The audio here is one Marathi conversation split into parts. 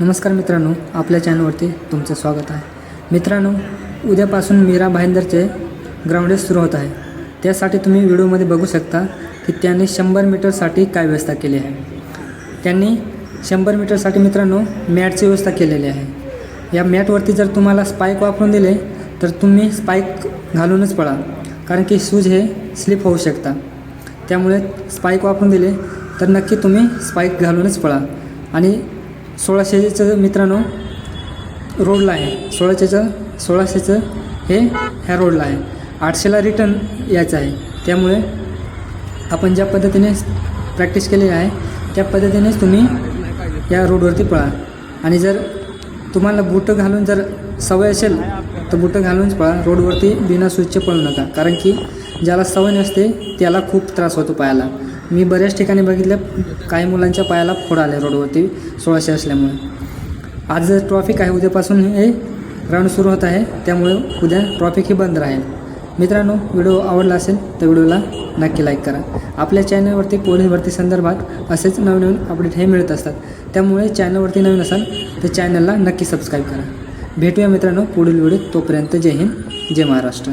नमस्कार मित्रांनो आपल्या चॅनलवरती तुमचं स्वागत आहे. मित्रांनो उद्यापासून मीरा भाईंदरचे ग्राउंड सुरू होत आहे. त्यासाठी तुम्ही व्हिडिओमध्ये बघू शकता की त्यांनी शंभर मीटरसाठी काय व्यवस्था केली आहे. त्यांनी शंभर मीटरसाठी मित्रांनो मॅटची व्यवस्था केलेली आहे. या मॅटवरती जर तुम्हाला स्पाईक वापरून दिले तर तुम्ही स्पाईक घालूनच पळा. कारण की शूज हे स्लिप होऊ शकता. त्यामुळे स्पाईक वापरून दिले तर नक्की तुम्ही स्पाईक घालूनच पळा. आणि सोळाशेचं मित्रांनो रोडला आहे. सोळाशेचं सोळाशेचं हे ह्या रोडला आहे. आठशेला रिटर्न यायचं आहे. त्यामुळे आपण ज्या पद्धतीने प्रॅक्टिस केलेली आहे त्या पद्धतीनेच तुम्ही या रोडवरती पळा. आणि जर तुम्हाला बुटं घालून जर सवय असेल तर बुटं घालूनच पळा. रोडवरती बिना स्विचचे पळू नका. कारण की ज्याला सवय नसते त्याला खूप त्रास होतो पायाला मी बऱ्याच ठिकाणी बघितलं काही मुलांच्या पायाला फोड आले रोडवरती सोळाशे असल्यामुळे. आज जर ट्रॉफिक आहे उद्यापासून हे ग्राउंड सुरू होत आहे त्यामुळे उद्या ट्रॉफिक ही बंद राहील. मित्रांनो व्हिडिओ आवडला असेल तर व्हिडिओला नक्की लाईक करा. आपल्या चॅनलवरती पोलीस भरती संदर्भात असेच नवनवीन अपडेट हे मिळत असतात. त्यामुळे चॅनलवरती नवीन असाल तर चॅनलला नक्की सबस्क्राईब करा. भेटूया मित्रांनो पुढील व्हिडिओ तोपर्यंत जय हिंद जय Maharashtra.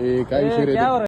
eh, cae eh, un.